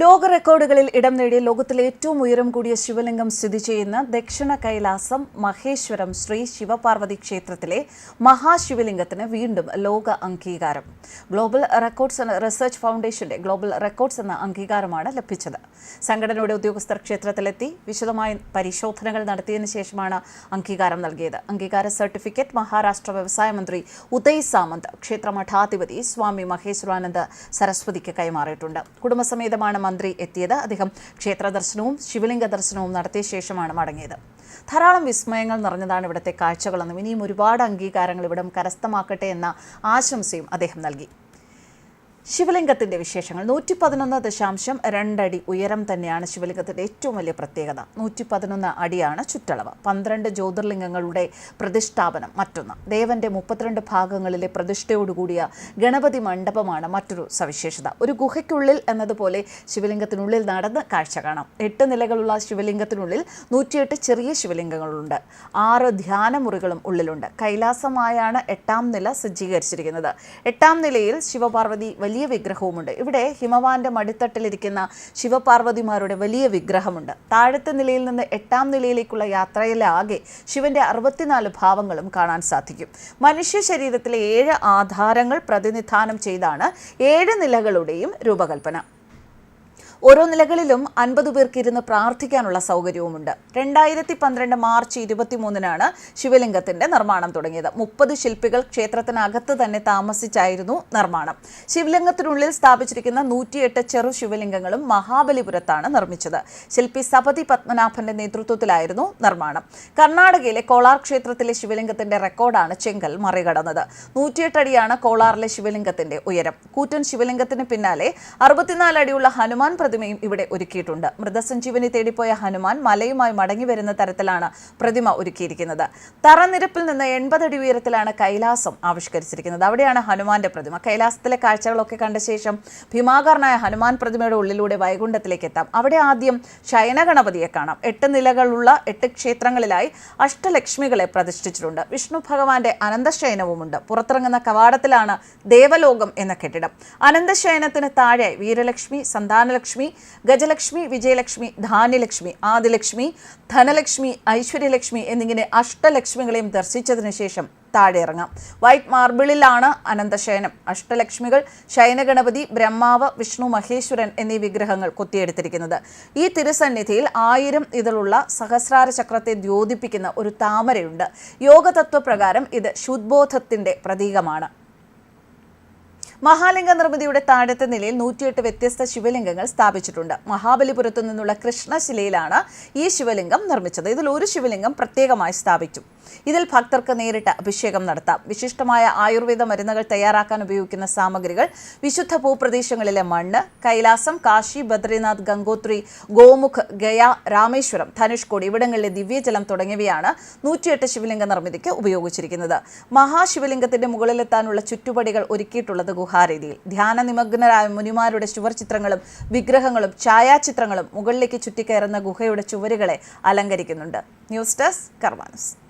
ലോക റെക്കോർഡുകളിൽ ഇടം നേടിയ ലോകത്തിലെ ഏറ്റവും ഉയരം കൂടിയ ശിവലിംഗം സ്ഥിതി ചെയ്യുന്ന ദക്ഷിണ കൈലാസം മഹേശ്വരം ശ്രീ ശിവപാർവതി ക്ഷേത്രത്തിലെ മഹാശിവലിംഗത്തിന് വീണ്ടും ലോക അംഗീകാരം. ഗ്ലോബൽ റെക്കോർഡ്സ് റിസർച്ച് ഫൗണ്ടേഷന്റെ ഗ്ലോബൽ റെക്കോർഡ്സ് എന്ന അംഗീകാരമാണ് ലഭിച്ചത്. സംഘടനയുടെ ഉദ്യോഗസ്ഥർ ക്ഷേത്രത്തിലെത്തി വിശദമായ പരിശോധനകൾ നടത്തിയതിനു ശേഷമാണ് അംഗീകാരം നൽകിയത്. അംഗീകാര സർട്ടിഫിക്കറ്റ് മഹാരാഷ്ട്ര വ്യവസായ മന്ത്രി ഉദയ് സാമന്ത് ക്ഷേത്ര മഠാധിപതി സ്വാമി മഹേശ്വരാനന്ദ സരസ്വതിക്ക് കൈമാറിയിട്ടുണ്ട്. കുടുംബസമേതമാണ് മന്ത്രി എത്തിയത്. അദ്ദേഹം ക്ഷേത്ര ദർശനവും ശിവലിംഗ ദർശനവും നടത്തിയ ശേഷമാണ് മടങ്ങിയത്. ധാരാളം വിസ്മയങ്ങൾ നിറഞ്ഞതാണ് ഇവിടുത്തെ കാഴ്ചകളെന്നും ഇനിയും ഒരുപാട് അംഗീകാരങ്ങൾ ഇവിടം കരസ്ഥമാക്കട്ടെ എന്ന ആശംസയും അദ്ദേഹം നൽകി. ശിവലിംഗത്തിന്റെ വിശേഷങ്ങൾ. നൂറ്റി പതിനൊന്ന് ദശാംശം രണ്ടടി ഉയരം തന്നെയാണ് ശിവലിംഗത്തിന്റെ ഏറ്റവും വലിയ പ്രത്യേകത. നൂറ്റി പതിനൊന്ന് അടിയാണ് ചുറ്റളവ്. പന്ത്രണ്ട് ജ്യോതിർലിംഗങ്ങളുടെ പ്രതിഷ്ഠാപനം മറ്റൊന്ന്. ദേവന്റെ മുപ്പത്തിരണ്ട് ഭാഗങ്ങളിലെ പ്രതിഷ്ഠയോടുകൂടിയ ഗണപതി മണ്ഡപമാണ് മറ്റൊരു സവിശേഷത. ഒരു ഗുഹയ്ക്കുള്ളിൽ എന്നതുപോലെ ശിവലിംഗത്തിനുള്ളിൽ നടന്ന് കാഴ്ച കാണാം. എട്ട് നിലകളുള്ള ശിവലിംഗത്തിനുള്ളിൽ നൂറ്റിയെട്ട് ചെറിയ ശിവലിംഗങ്ങളുണ്ട്. ആറ് ധ്യാന മുറികളും ഉള്ളിലുണ്ട്. കൈലാസമായാണ് എട്ടാം നില സജ്ജീകരിച്ചിരിക്കുന്നത്. എട്ടാം നിലയിൽ ശിവപാർവതി വലിയ വിഗ്രഹവുമുണ്ട്. ഇവിടെ ഹിമവാന്റെ മടിത്തട്ടിലിരിക്കുന്ന ശിവപാർവതിമാരുടെ വലിയ വിഗ്രഹമുണ്ട്. താഴത്തെ നിലയിൽ നിന്ന് എട്ടാം നിലയിലേക്കുള്ള യാത്രയിലാകെ ശിവന്റെ അറുപത്തിനാല് ഭാവങ്ങളും കാണാൻ സാധിക്കും. മനുഷ്യ ശരീരത്തിലെ ഏഴ് ആധാരങ്ങൾ പ്രതിനിധാനം ചെയ്താണ് ഏഴ് നിലകളുടെയും രൂപകൽപ്പന. ഓരോ നിലകളിലും അൻപത് പേർക്ക് ഇരുന്ന് പ്രാർത്ഥിക്കാനുള്ള സൗകര്യവുമുണ്ട്. രണ്ടായിരത്തി പന്ത്രണ്ട് മാർച്ച് ഇരുപത്തിമൂന്നിനാണ് ശിവലിംഗത്തിന്റെ നിർമ്മാണം തുടങ്ങിയത്. മുപ്പത് ശില്പികൾ ക്ഷേത്രത്തിനകത്ത് തന്നെ താമസിച്ചായിരുന്നു നിർമ്മാണം. ശിവലിംഗത്തിനുള്ളിൽ സ്ഥാപിച്ചിരിക്കുന്ന നൂറ്റിയെട്ട് ചെറു ശിവലിംഗങ്ങളും മഹാബലിപുരത്താണ് നിർമ്മിച്ചത്. ശില്പി സപതി പത്മനാഭന്റെ നേതൃത്വത്തിലായിരുന്നു നിർമ്മാണം. കർണാടകയിലെ കോളാർ ക്ഷേത്രത്തിലെ ശിവലിംഗത്തിന്റെ റെക്കോർഡാണ് ചെങ്കൽ മറികടന്നത്. നൂറ്റിയെട്ട് അടിയാണ് കോളാറിലെ ശിവലിംഗത്തിന്റെ ഉയരം. കൂറ്റൻ ശിവലിംഗത്തിന് പിന്നാലെ അറുപത്തിനാല് അടിയുള്ള ഹനുമാൻ പ്രതിമയും ഇവിടെ ഒരുക്കിയിട്ടുണ്ട്. മൃതസഞ്ജീവനി തേടിപ്പോയ ഹനുമാൻ മലയുമായി മടങ്ങി വരുന്ന തരത്തിലാണ് പ്രതിമ ഒരുക്കിയിരിക്കുന്നത്. തറനിരപ്പിൽ നിന്ന് എൺപത് അടി ഉയരത്തിലാണ് കൈലാസം ആവിഷ്കരിച്ചിരിക്കുന്നത്. അവിടെയാണ് ഹനുമാന്റെ പ്രതിമ. കൈലാസത്തിലെ കാഴ്ചകളൊക്കെ കണ്ട ശേഷം ഭീമാകാരനായ ഹനുമാൻ പ്രതിമയുടെ ഉള്ളിലൂടെ വൈകുണ്ഠത്തിലേക്ക് എത്താം. അവിടെ ആദ്യം ശയനഗണപതിയെ കാണാം. എട്ട് നിലകളുള്ള എട്ട് ക്ഷേത്രങ്ങളിലായി അഷ്ടലക്ഷ്മികളെ പ്രതിഷ്ഠിച്ചിട്ടുണ്ട്. വിഷ്ണു ഭഗവാന്റെ അനന്തശയനവുമുണ്ട്. പുറത്തിറങ്ങുന്ന കവാടത്തിലാണ് ദേവലോകം എന്ന കെട്ടിടം. അനന്തശയനത്തിന് താഴെ വീരലക്ഷ്മി സന്താനലക്ഷ്മി ഗജലക്ഷ്മി വിജയലക്ഷ്മി ധാന്യലക്ഷ്മി ആദിലക്ഷ്മി ധനലക്ഷ്മി ഐശ്വര്യലക്ഷ്മി എന്നിങ്ങനെ അഷ്ടലക്ഷ്മികളെയും ദർശിച്ചതിന് ശേഷം താഴെ ഇറങ്ങാം. വൈറ്റ് മാർബിളിലാണ് അനന്തശയനം. അഷ്ടലക്ഷ്മികൾ ശയനഗണപതി ബ്രഹ്മാവ് വിഷ്ണു മഹേശ്വരൻ എന്നീ വിഗ്രഹങ്ങൾ കൊത്തിയെടുത്തിരിക്കുന്നത്. ഈ തിരുസന്നിധിയിൽ ആയിരം ഇതിലുള്ള സഹസ്രാര ചക്രത്തെ ദ്യോതിപ്പിക്കുന്ന ഒരു താമരയുണ്ട്. യോഗതത്വപ്രകാരം ഇത് ശുദ്ബോധത്തിന്റെ പ്രതീകമാണ്. മഹാലിംഗ നിർമ്മിതിയുടെ താഴത്തെ നിലയിൽ നൂറ്റിയെട്ട് വ്യത്യസ്ത ശിവലിംഗങ്ങൾ സ്ഥാപിച്ചിട്ടുണ്ട്. മഹാബലിപുരത്തു നിന്നുള്ള കൃഷ്ണശിലയിലാണ് ഈ ശിവലിംഗം നിർമ്മിച്ചത്. ഇതിൽ ഒരു ശിവലിംഗം പ്രത്യേകമായി സ്ഥാപിച്ചു. ഇതിൽ ഭക്തർക്ക് നേരിട്ട് അഭിഷേകം നടത്താം. വിശിഷ്ടമായ ആയുർവേദ മരുന്നുകൾ തയ്യാറാക്കാൻ ഉപയോഗിക്കുന്ന സാമഗ്രികൾ വിശുദ്ധ ഭൂപ്രദേശങ്ങളിലെ മണ്ണ് കൈലാസം കാശി ബദ്രിനാഥ് ഗംഗോത്രി ഗോമുഖ് ഗയ രാമേശ്വരം ധനുഷ്കോടി ഇവിടങ്ങളിലെ ദിവ്യജലം തുടങ്ങിയവയാണ് നൂറ്റിയെട്ട് ശിവലിംഗ നിർമ്മിതിക്ക് ഉപയോഗിച്ചിരിക്കുന്നത്. മഹാശിവലിംഗത്തിന്റെ മുകളിലെത്താനുള്ള ചുറ്റുപടികൾ ഒരുക്കിയിട്ടുള്ളത് ഗുഹാരീതിയിൽ ധ്യാന നിമഗ്നരായ മുനിമാരുടെ ചുവർചിത്രങ്ങളും വിഗ്രഹങ്ങളും ഛായാചിത്രങ്ങളും മുകളിലേക്ക് ചുറ്റിക്കയറുന്ന ഗുഹയുടെ ചുവരുകളെ അലങ്കരിക്കുന്നുണ്ട്. News desk കർമാനസ്.